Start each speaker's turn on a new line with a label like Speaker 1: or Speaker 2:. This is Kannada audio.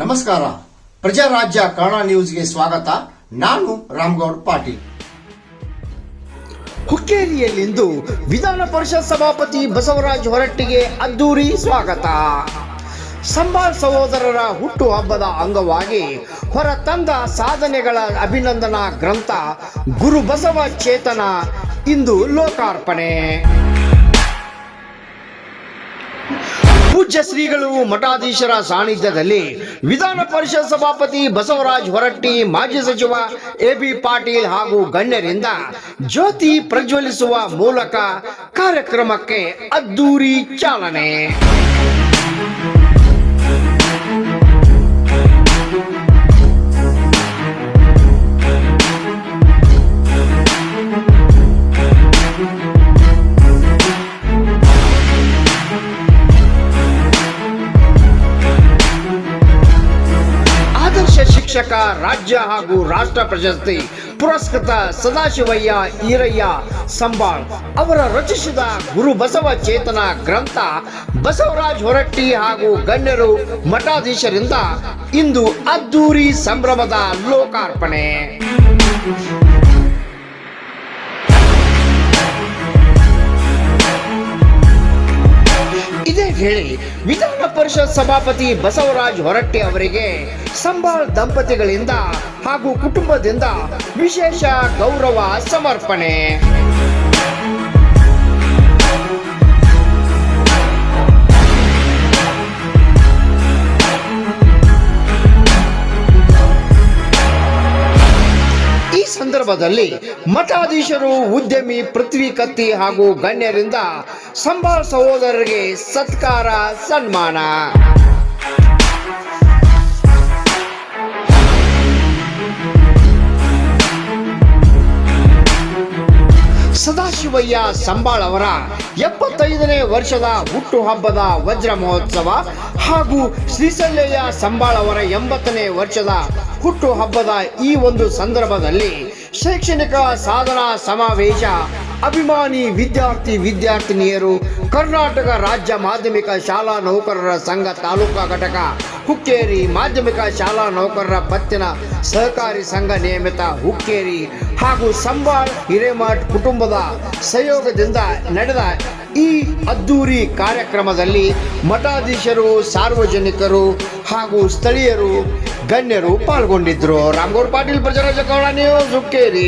Speaker 1: ನಮಸ್ಕಾರ. ಪ್ರಜಾರಾಜ್ಯ ಕನ್ನಡ ನ್ಯೂಸ್ಗೆ ಸ್ವಾಗತ. ನಾನು ರಾಮ್ಗೌಡ್ ಪಾಟೀಲ್.
Speaker 2: ಹುಕ್ಕೇರಿಯಲ್ಲಿಂದು ವಿಧಾನ ಪರಿಷತ್ ಸಭಾಪತಿ ಬಸವರಾಜ್ ಹೊರಟ್ಟಿಗೆ ಅದ್ದೂರಿ ಸ್ವಾಗತ. ಸಂಬಾಳ್ ಸಹೋದರರ ಹುಟ್ಟು ಹಬ್ಬದ ಅಂಗವಾಗಿ ಹೊರ ತಂದ ಸಾಧನೆಗಳ ಅಭಿನಂದನಾ ಗ್ರಂಥ ಗುರು ಬಸವ ಚೇತನ ಇಂದು ಲೋಕಾರ್ಪಣೆ. ಪೂಜ್ಯ ಶ್ರೀಗಳು ಮಠಾಧೀಶರ ಸಾನ್ನಿಧ್ಯದಲ್ಲಿ ವಿಧಾನ ಪರಿಷತ್ ಸಭಾಪತಿ ಬಸವರಾಜ್ ಹೊರಟ್ಟಿ, ಮಾಜಿ ಸಚಿವ ಎ ಬಿ ಪಾಟೀಲ್ ಹಾಗೂ ಗಣ್ಯರಿಂದ ಜ್ಯೋತಿ ಪ್ರಜ್ವಲಿಸುವ ಮೂಲಕ ಕಾರ್ಯಕ್ರಮಕ್ಕೆ ಅದ್ದೂರಿ ಚಾಲನೆ. ಶಿಕ್ಷಕ, ರಾಜ್ಯ ಹಾಗೂ ರಾಷ್ಟ್ರ ಪ್ರಶಸ್ತಿ ಪುರಸ್ಕೃತ ಸದಾಶಿವಯ್ಯ ಈರಯ್ಯ ಸಂಬಾಳ್ ಅವರ ರಚಿಸಿದ ಗುರು ಬಸವ ಚೇತನ ಗ್ರಂಥ ಬಸವರಾಜ್ ಹೊರಟ್ಟಿ ಹಾಗೂ ಗಣ್ಯರು ಮಠಾಧೀಶರಿಂದ ಇಂದು ಅದ್ದೂರಿ ಸಂಭ್ರಮದ ಲೋಕಾರ್ಪಣೆ. ವೇಳೆ ವಿಧಾನ ಪರಿಷತ್ ಸಭಾಪತಿ ಬಸವರಾಜ್ ಹೊರಟ್ಟಿ ಅವರಿಗೆ ಸಂಬಾಳ್ ದಂಪತಿಗಳಿಂದ ಹಾಗೂ ಕುಟುಂಬದಿಂದ ವಿಶೇಷ ಗೌರವ ಸಮರ್ಪಣೆ. ಸಂದರ್ಭದಲ್ಲಿ ಮಠಾಧೀಶರು, ಉದ್ಯಮಿ ಪೃಥ್ವಿ ಕತ್ತಿ ಹಾಗೂ ಗಣ್ಯರಿಂದ ಸಂಬಾಳ್ ಸಹೋದರರಿಗೆ ಸತ್ಕಾರ, ಸನ್ಮಾನ. ಸದಾಶಿವಯ್ಯ ಸಂಬಾಳ್ ಅವರ ಎಪ್ಪತ್ತೈದನೇ ವರ್ಷದ ಹುಟ್ಟುಹಬ್ಬದ ವಜ್ರ ಮಹೋತ್ಸವ ಹಾಗೂ ಶ್ರೀಸಲ್ಯಯ್ಯ ಸಂಬಾಳ್ ಅವರ ಎಂಬತ್ತನೇ ವರ್ಷದ ಹುಟ್ಟುಹಬ್ಬದ ಈ ಒಂದು ಸಂದರ್ಭದಲ್ಲಿ ಶೈಕ್ಷಣಿಕ ಸಾಧನಾ ಸಮಾವೇಶ. ಅಭಿಮಾನಿ ವಿದ್ಯಾರ್ಥಿ ವಿದ್ಯಾರ್ಥಿನಿಯರು, ಕರ್ನಾಟಕ ರಾಜ್ಯ ಮಾಧ್ಯಮಿಕ ಶಾಲಾ ನೌಕರರ ಸಂಘ ತಾಲೂಕಾ ಘಟಕ, ಹುಕ್ಕೇರಿ ಮಾಧ್ಯಮಿಕ ಶಾಲಾ ನೌಕರರ ಪತ್ತಿನ ಸಹಕಾರಿ ಸಂಘ ನಿಯಮಿತ ಹುಕ್ಕೇರಿ ಹಾಗೂ ಸಂಬಾಳ್ ಹಿರೇಮಠ್ ಕುಟುಂಬದ ಸಹಯೋಗದಿಂದ ನಡೆದ ಈ ಅದ್ದೂರಿ ಕಾರ್ಯಕ್ರಮದಲ್ಲಿ ಮಠಾಧೀಶರು, ಸಾರ್ವಜನಿಕರು ಹಾಗೂ ಸ್ಥಳೀಯರು ಗಣ್ಯರು ಪಾಲ್ಗೊಂಡಿದ್ರು ರಾಮಗೌಡ್ ಪಾಟೀಲ್ ಪ್ರಚಾರ ಚಕವಣ ನ್ಯೂಸ್ ಹುಕ್ಕೇರಿ